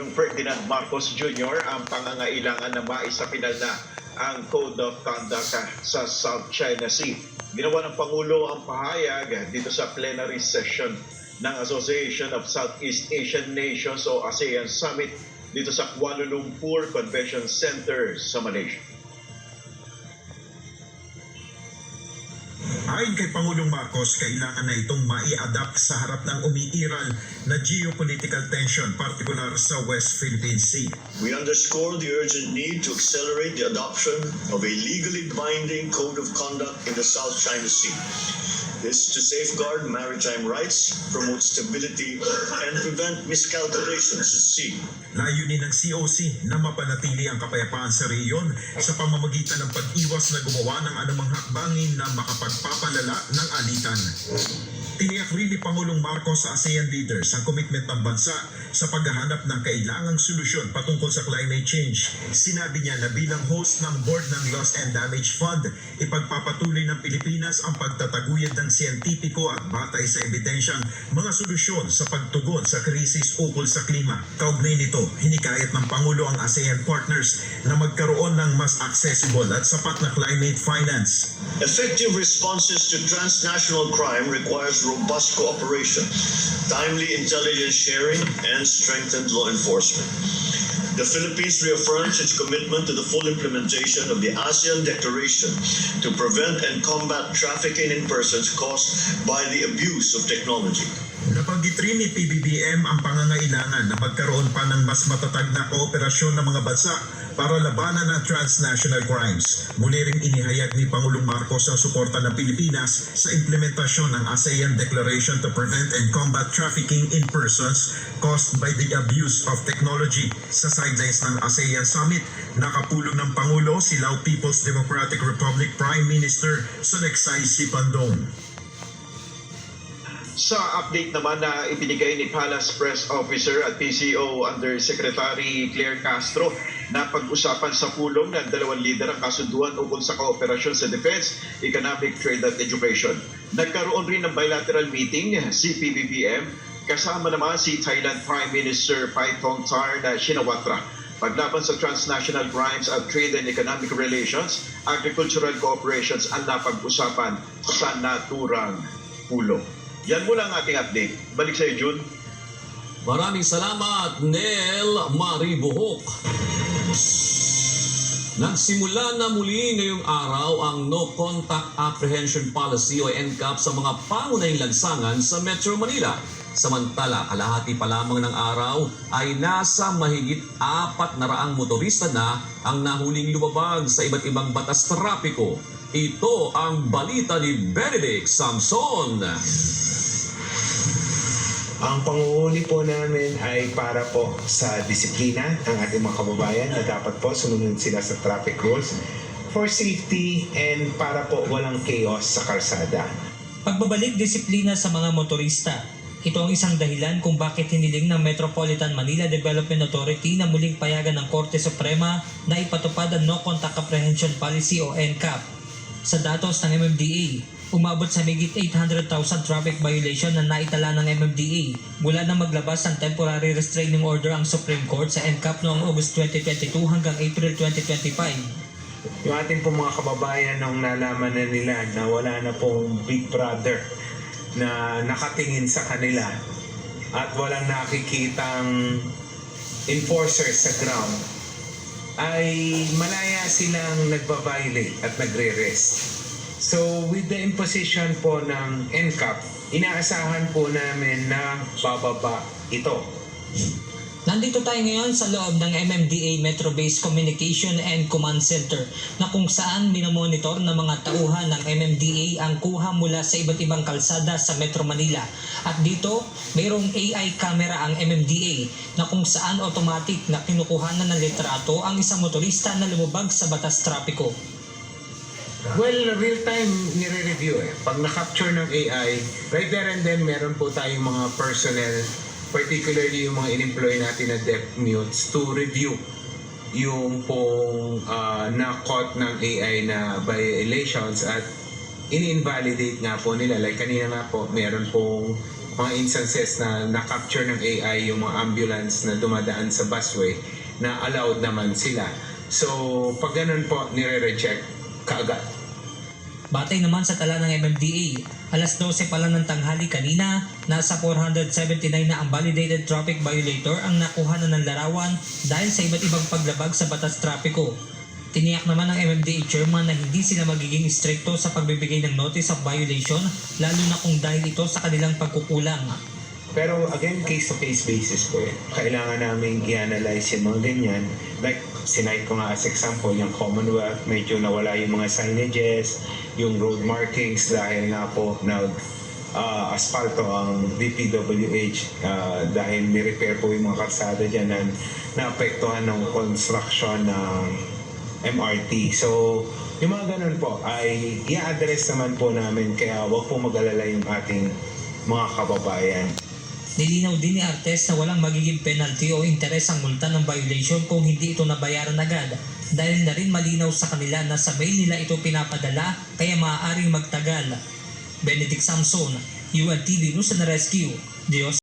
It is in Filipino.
Pangulong Ferdinand Marcos Jr. ang pangangailangan na maisapinal na ang Code of Conduct sa South China Sea. Ginawa ng Pangulo ang pahayag dito sa plenary session ng Association of Southeast Asian Nations o ASEAN Summit dito sa Kuala Lumpur Convention Center sa Malaysia. Ayon kay Pangulong Marcos, kailangan na itong mai-adapt sa harap ng umiiral na geopolitical tension, partikular sa West Philippine Sea. We underscore the urgent need to accelerate the adoption of a legally binding code of conduct in the South China Sea. This to safeguard maritime rights, promote stability, and prevent miscalculations at sea. Layunin ng COC na mapanatili ang kapayapaan sa rehiyon sa pamamagitan ng pag-iwas na gumawa ng anumang hakbangin na makapagpapalala ng alitan. Tiniyak rin ni Pangulong Marcos sa ASEAN leaders ang commitment ng bansa sa paghahanap ng kailangang solusyon patungkol sa climate change. Sinabi niya na bilang host ng board ng Loss and Damage Fund, ipagpapatuloy ng Pilipinas ang pagtataguyod ng siyentipiko at batay sa ebidensyang mga solusyon sa pagtugon sa krisis ukol sa klima. Kaugnay nito, hinikayat ng Pangulo ang ASEAN partners na magkaroon ng mas accessible at sapat na climate finance. Effective responses to transnational crime requires robust cooperation, timely intelligence sharing, and strengthened law enforcement. The Philippines reaffirms its commitment to the full implementation of the ASEAN Declaration to prevent and combat trafficking in persons caused by the abuse of technology. Nabanggit rin ni PBBM ang pangangailangan na magkaroon pa ng mas matatag na kooperasyon ng mga bansa para labanan ang transnational crimes. Muli ring inihayag ni Pangulong Marcos ang suporta ng Pilipinas sa implementasyon ng ASEAN Declaration to Prevent and Combat Trafficking in Persons caused by the abuse of technology. Sa sidelines ng ASEAN Summit, nakapulong ng Pangulo si Lao People's Democratic Republic Prime Minister Sonexay Sipandong. Sa update naman na ibinigay ni Palace Press Officer at PCO Undersecretary Claire Castro na pag-usapan sa pulong ng dalawang lider ang kasunduan ukol sa kooperasyon sa defense, economic trade at education. Nagkaroon rin ng bilateral meeting si PBBM kasama naman si Thailand Prime Minister Paitong Tar na Shinawatra. Paglaban sa transnational crimes at trade and economic relations, agricultural cooperations ang napag-usapan sa naturang pulong. Yan muna ang ating update. Balik sa iyo, June. Maraming salamat, Nel Maribuhok. Nagsimula na muli ngayong araw ang No Contact Apprehension Policy o NCAP sa mga pangunahing lansangan sa Metro Manila. Samantala, kalahati pa lamang ng araw ay nasa mahigit apat na raang motorista na ang nahuling lumabag sa iba't ibang batas trapiko. Ito ang balita ni Benedict Samson. Ang panguhuli po namin ay para po sa disiplina ng ating mga kababayan na dapat po sumunod sila sa traffic rules for safety and para po walang chaos sa kalsada. Pagbabalik disiplina sa mga motorista. Ito ang isang dahilan kung bakit hiniling ng Metropolitan Manila Development Authority na muling payagan ng Korte Suprema na ipatupad ang No Contact Apprehension Policy o NCAP. Sa datos ng MMDA, umabot sa migit 800,000 traffic violation na naitala ng MMDA mula na maglabas ng temporary restraining order ang Supreme Court sa NCAP noong August 2022 hanggang April 2025. Yung ating po mga kababayan nung nalaman na nila na wala na pong Big Brother na nakatingin sa kanila at walang nakikitang enforcer sa ground ay malaya silang nagbabiolate at nagre-rest. So with the imposition po ng NCAP, inaasahan po namin na bababa ito. Nandito tayo ngayon sa loob ng MMDA Metro Base Communication and Command Center na kung saan minomonitor ng mga tauhan ng MMDA ang kuha mula sa iba't ibang kalsada sa Metro Manila. At dito, mayroong AI camera ang MMDA na kung saan automatic na kinukuhanan ng litrato ang isang motorista na lumubag sa batas trapiko. Well, real time nire-review eh. Pag na-capture ng AI, right there and then meron po tayong mga personnel, particularly yung mga in-employ natin na deaf mutes to review yung pong uh, na-caught ng AI na violations at ini-invalidate nga po nila. Like kanina nga po, meron pong mga instances na na-capture ng AI yung mga ambulance na dumadaan sa busway na allowed naman sila. So, pag ganun po, nire-reject kaagad. Batay naman sa tala ng MMDA, alas 12 pa lang ng tanghali kanina, nasa 479 na ang validated traffic violator ang nakuha na ng larawan dahil sa iba't ibang paglabag sa batas trapiko. Tiniyak naman ng MMDA chairman na hindi sila magiging stricto sa pagbibigay ng notice of violation lalo na kung dahil ito sa kanilang pagkukulang. Pero again, case-to-case basis po yun. Kailangan namin i-analyze yung mga ganyan. Like, sinay ko nga as example, yung Commonwealth, medyo nawala yung mga signages, yung road markings dahil nga po nag ah, asfalto ang DPWH ah, dahil ni-repair po yung mga kalsada dyan na naapektuhan ng construction ng MRT. So, yung mga ganun po ay i-address naman po namin kaya wag po mag-alala yung ating mga kababayan. Nilinaw din ni Artes na walang magiging penalty o interes ang multa ng violation kung hindi ito nabayaran agad dahil na rin malinaw sa kanila na sa mail nila ito pinapadala kaya maaaring magtagal. Benedict Samson, UNTV News and Rescue, Diyos